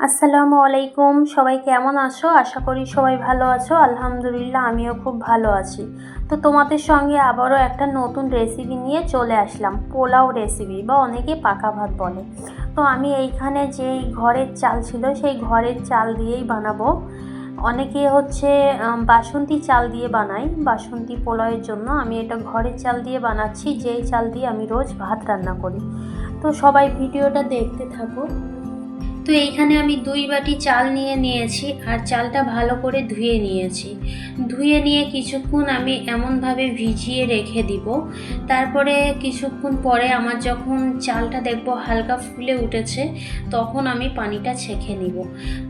আসসালামু আলাইকুম। সবাই কেমন আছো? আশা করি সবাই ভালো আছো। আলহামদুলিল্লাহ, আমিও খুব ভালো আছি। তো তোমাদের সঙ্গে আবারও একটা নতুন রেসিপি নিয়ে চলে আসলাম। পোলাও রেসিপি বা অনেকে পাকা ভাত বলে। তো আমি এইখানে যেই ঘরের চাল ছিল, সেই ঘরের চাল দিয়েই বানাবো। অনেকে হচ্ছে বাসন্তী চাল দিয়ে বানাই বাসন্তী পোলাওয়ের জন্য আমি এটা ঘরের চাল দিয়ে বানাচ্ছি। যেই চাল দিয়ে আমি রোজ ভাত রান্না করি। তো সবাই ভিডিওটা দেখতে থাকো। তো এইখানে আমি দুই বাটি চাল নিয়ে নিয়েছি আর চালটা ভালো করে ধুয়ে নিয়েছি। ধুয়ে নিয়ে কিছুক্ষণ আমি এমনভাবে ভিজিয়ে রেখে দিব। তারপরে কিছুক্ষণ পরে আমার যখন চালটা দেখব হালকা ফুলে উঠেছে, তখন আমি পানিটা ছেঁকে নিব।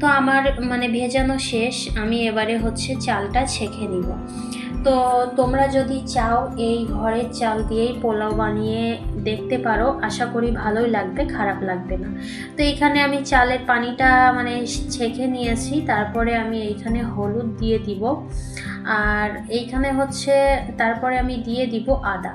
তো আমার মানে ভেজানো শেষ, আমি এবারে হচ্ছে চালটা ছেঁকে নিব। তো তোমরা যদি চাও এই ঘরের চাল দিয়েই পোলাও বানিয়ে দেখতে পারো, আশা করি ভালোই লাগবে, খারাপ লাগবে না। তো এখানে আমি চালের পানিটা মানে ছেঁকে নিয়েছি, তারপরে আমি এইখানে হলুদ দিয়ে দিব। আর এইখানে হচ্ছে, তারপরে আমি দিয়ে দিব আদা।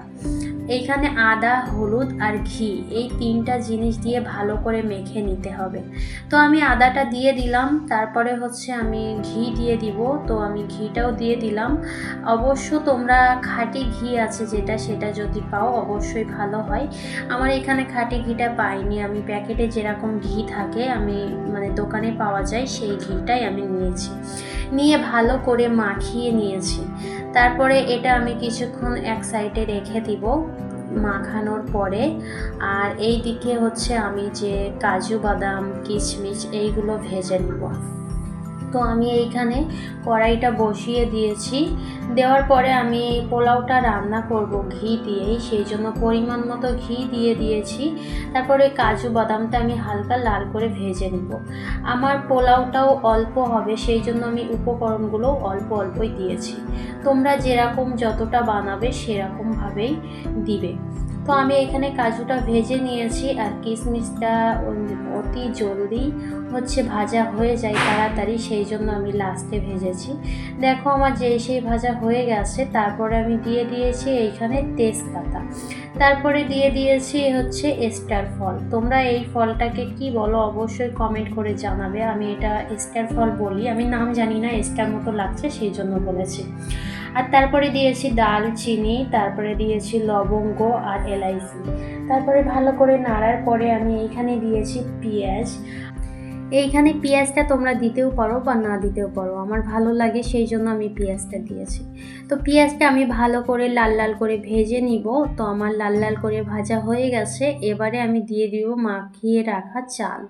এইখানে আদা, হলুদ আর ঘি, এই তিনটা জিনিস দিয়ে ভালো করে মেখে নিতে হবে। তো আমি আদাটা দিয়ে দিলাম, তারপরে হচ্ছে আমি ঘি দিয়ে দিব। তো আমি ঘিটাও দিয়ে দিলাম। অবশ্য তোমরা খাঁটি ঘি আছে যেটা, সেটা যদি পাও অবশ্যই ভালো হয়। আমার এখানে খাঁটি ঘিটা পাইনি। আমি প্যাকেটে যেরকম ঘি থাকে, আমি মানে দোকানে পাওয়া যায়, সেই ঘিটাই আমি নিয়েছি। নিয়ে ভালো করে মাখিয়ে নিয়েছি। তারপরে এটা আমি কিছুক্ষণ এক সাইডে রেখে দিব মাখানোর পরে। আর এই দিকে হচ্ছে আমি যে কাজু বাদাম, কিশমিশ, এইগুলো ভেজে নেব। তো আমি এইখানে কড়াইটা বসিয়ে দিয়েছি। দেওয়ার পরে আমি পোলাওটা রান্না করব ঘি দিয়েই, সেই জন্য পরিমাণ মতো ঘি দিয়ে দিয়েছি। তারপরে কাজু বাদামটা আমি হালকা লাল করে ভেজে নেব। আমার পোলাওটাও অল্প হবে, সেই জন্য আমি উপকরণগুলো অল্প অল্পই দিয়েছি। তোমরা যেরকম যতটা বানাবে সেরকমভাবেই দিবে। তো আমি এখানে কাজুটা ভেজে নিয়েছি আর কিশমিশটা অতি জলদি হচ্ছে ভাজা হয়ে যায় তাড়াতাড়ি, সেই জন্য আমি লাস্টে ভেজেছি। দেখো আমার যেই সেই ভাজা হয়ে গেছে, তারপরে আমি দিয়ে দিয়েছি এইখানে তেজপাতা। তারপরে দিয়ে দিয়েছি হচ্ছে স্টার ফল। তোমরা এই ফলটাকে কি বলো অবশ্যই কমেন্ট করে জানাবে। আমি এটা স্টার ফল বলি, আমি নাম জানি না স্টার মতো লাগছে, সেই জন্য বলেছি। আর তারপরে দিয়েছি দালচিনি তারপরে দিয়েছি লবঙ্গ আর এলাইচি। তারপরে ভালো করে নাড়ার পরে আমি এইখানে দিয়েছি পেঁয়াজ। এইখানে পেঁয়াজটা তোমরা দিতেও পারো বা না দিতেও পারো, আমার ভালো লাগে সেই জন্য আমি পেঁয়াজটা দিয়েছি। তো পেঁয়াজটা আমি ভালো করে লাল লাল করে ভেজে নিব, তো আমার লাল লাল করে ভাজা হয়ে গেছে, এবারে আমি দিয়ে দিব মাখিয়ে রাখা চাল।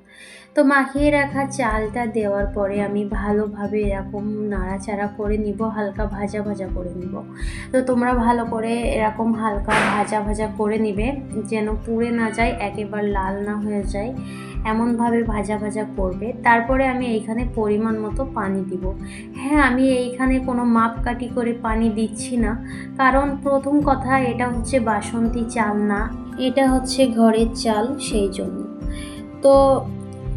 তো মাখিয়ে রাখা চালটা দেওয়ার পরে আমি ভালোভাবে এরকম নাড়াচাড়া করে নিব, হালকা ভাজা ভাজা করে নিব। তো তোমরা ভালো করে এরকম হালকা ভাজা ভাজা করে নিবে, যেন পুড়ে না যায়, একেবারে লাল না হয়ে যায়। এমনভাবে ভাজা ভাজা করবে। তারপরে আমি এইখানে পরিমাণ মতো পানি দিব। হ্যাঁ আমি এইখানে কোনো মাপকাঠি করে পানি দিচ্ছি না। কারণ প্রথম কথা এটা হচ্ছে বাসন্তী চাল না, এটা হচ্ছে ঘরের চাল, সেই জন্য। তো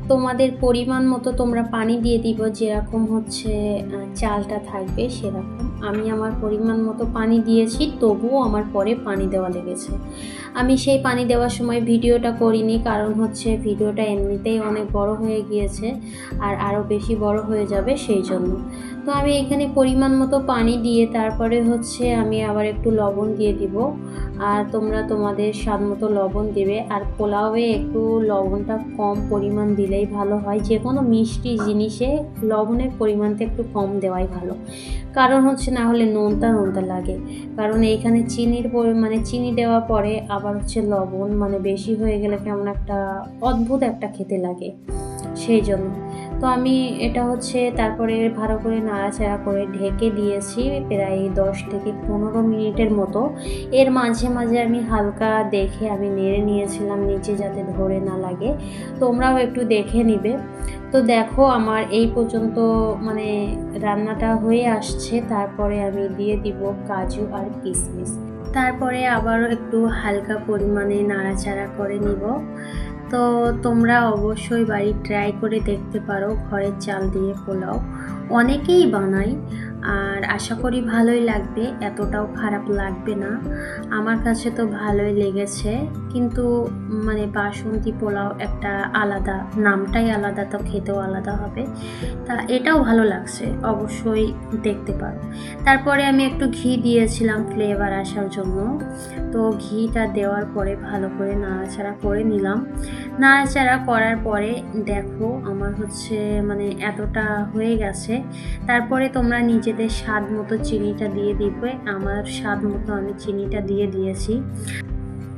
তোমাদের পরিমাণ মতো তোমরা পানি দিয়ে দিব যেরকম হচ্ছে চালটা থাকবে সেরকম। আমি আমার পরিমাণ মতো পানি দিয়েছি, তবুও আমার পরে পানি দেওয়া লেগেছে। আমি সেই পানি দেওয়ার সময় ভিডিওটা করিনি, কারণ হচ্ছে ভিডিওটা এমনিতেই অনেক বড় হয়ে গিয়েছে আর আরও বেশি বড় হয়ে যাবে সেই জন্য। তো আমি এখানে পরিমাণ মতো পানি দিয়ে তারপরে হচ্ছে আমি আবার একটু লবণ দিয়ে দিব। আর তোমরা তোমাদের স্বাদ মতো লবণ দেবে। আর পোলাওয়ে একটু লবণটা কম পরিমাণ দিলেই ভালো হয়। যে কোনো মিষ্টি জিনিসে লবণের পরিমাণটা একটু কম দেওয়াই ভালো। কারণ হচ্ছে না হলে নোনতা নোনতা লাগে। কারণ এইখানে চিনির মানে চিনি দেওয়ার পরে আবার হচ্ছে লবণ মানে বেশি হয়ে গেলে কেমন একটা অদ্ভুত একটা খেতে লাগে। সেই জন্য। তো আমি এটা হচ্ছে তারপরে ভালো করে নাড়াচাড়া করে ঢেকে দিয়েছি প্রায় দশ থেকে পনেরো মিনিটের মতো। এর মাঝে মাঝে আমি হালকা দেখে আমি নেড়ে নিয়েছিলাম, নিচে যাতে ধরে না লাগে। তোমরাও একটু দেখে নিবে। তো দেখো আমার এই পর্যন্ত মানে রান্নাটা হয়ে আসছে। তারপরে আমি দিয়ে দিব কাজু আর কিসমিস। তারপরে আবারও একটু হালকা পরিমাণে নাড়াচাড়া করে নিব। তো তোমরা অবশ্যই বাড়ি ট্রাই করে দেখতে পারো, ঘরের চাল দিয়ে পোলাও। অনেকেই বানাই আর আশা করি ভালোই লাগবে, এতটাও খারাপ লাগবে না। আমার কাছে তো ভালোই লেগেছে, কিন্তু মানে বাসন্তী পোলাও একটা আলাদা, নামটাই আলাদা, তো খেতেও আলাদা হবে। তা এটাও ভালো লাগছে, অবশ্যই দেখতে পারো। তারপরে আমি একটু ঘি দিয়েছিলাম ফ্লেভার আসার জন্য। তো ঘিটা দেওয়ার পরে ভালো করে নাড়াচাড়া করে নিলাম। নাড়াচাড়া করার পরে দেখো, আমার হচ্ছে মানে এতটা হয়ে গেছে। তারপরে তোমরা নিজেদের স্বাদ মতো চিনিটা দিয়ে দিবে। আমার স্বাদ মতো আমি চিনিটা দিয়ে দিয়েছি।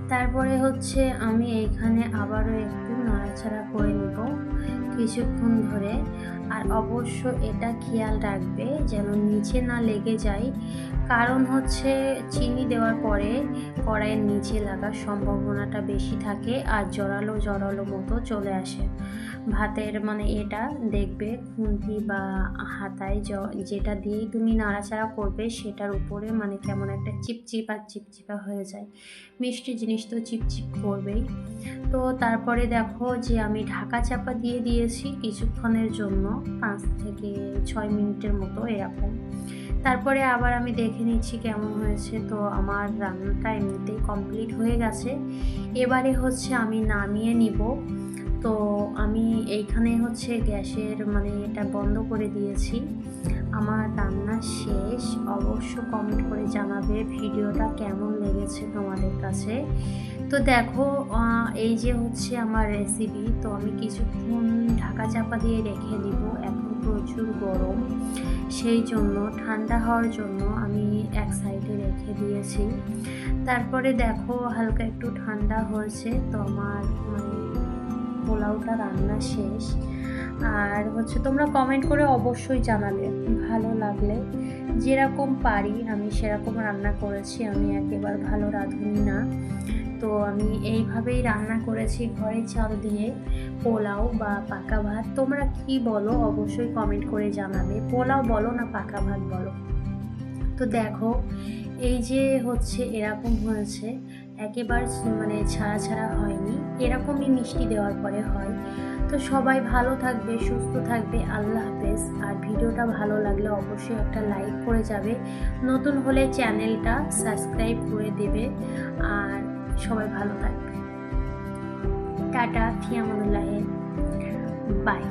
তারপরে হচ্ছে আমি এখানে আবারও একটু নাড়াচাড়া করে নেব কিছুক্ষণ ধরে। আর অবশ্য এটা খেয়াল রাখবে যেন নিচে না লেগে যায়। কারণ হচ্ছে চিনি দেওয়ার পরে কড়াইয়ের নিচে লাগার সম্ভাবনাটা বেশি থাকে আর জড়ালো জড়ালো মতো চলে আসে। ভাতের মানে এটা দেখবে খুন্তি বা হাতায় যেটা দিয়েই তুমি নাড়াচাড়া করবে সেটার উপরে মানে কেমন একটা চিপচিপ আর চিপচিপা হয়ে যায়। মিষ্টি জিনিস তো চিপচিপ করবেই। তো তারপরে দেখো যে আমি ঢাকা চাপা দিয়ে দিয়েছি কিছুক্ষণের জন্য, পাঁচ থেকে ছয় মিনিটের মতো এরকম। তারপরে আবার আমি দেখে নিচ্ছি কেমন হয়েছে। তো আমার রান্নাটা এমনিতেই কমপ্লিট হয়ে গেছে। এবারে হচ্ছে আমি নামিয়ে নিব। তো আমি এইখানে হচ্ছে গ্যাসের মানে এটা বন্ধ করে দিয়েছি। আমার রান্না শেষ। অবশ্য কমেন্ট করে জানাবে ভিডিওটা কেমন লেগেছে তোমাদের কাছে। তো দেখো এই যে হচ্ছে আমার রেসিপি তো আমি কিছুক্ষণ ঢাকা চাপা দিয়ে রেখে দিব। এখন প্রচুর গরম। সেই জন্য, ঠান্ডা হওয়ার জন্য আমি এক সাইডে রেখে দিয়েছি। তারপরে দেখো, হালকা একটু ঠান্ডা হয়েছে তো আমার মানে পোলাওটা রান্না শেষ। আর হচ্ছে তোমরা কমেন্ট করে অবশ্যই জানালে ভালো লাগলে। যেরকম পারি আমি সেরকম রান্না করেছি, আমি একেবারে ভালো রাঁধুনি না। তো আমি এইভাবেই রান্না করেছি ঘরে চাল দিয়ে। পোলাও বা পাকা ভাত। তোমরা কি বলো? অবশ্যই কমেন্ট করে জানাবে। পোলাও বলো না পাকা ভাত বলো? তো দেখো, এই যে হচ্ছে এরকম হয়েছে। একেবারে মানে ছাড়া ছাড়া হয়নি। এরকমই মিষ্টি দেওয়ার পরে হয়। তো সবাই ভালো থাকবে, সুস্থ থাকবে। আল্লাহ হাফেজ। আর ভিডিওটা ভালো লাগলে অবশ্যই একটা লাইক করে যাবে। নতুন হলে চ্যানেলটা সাবস্ক্রাইব করে দেবে। আর সবাই ভালো থাকবে টাটা ফিয়ামুল্লাহ বাই।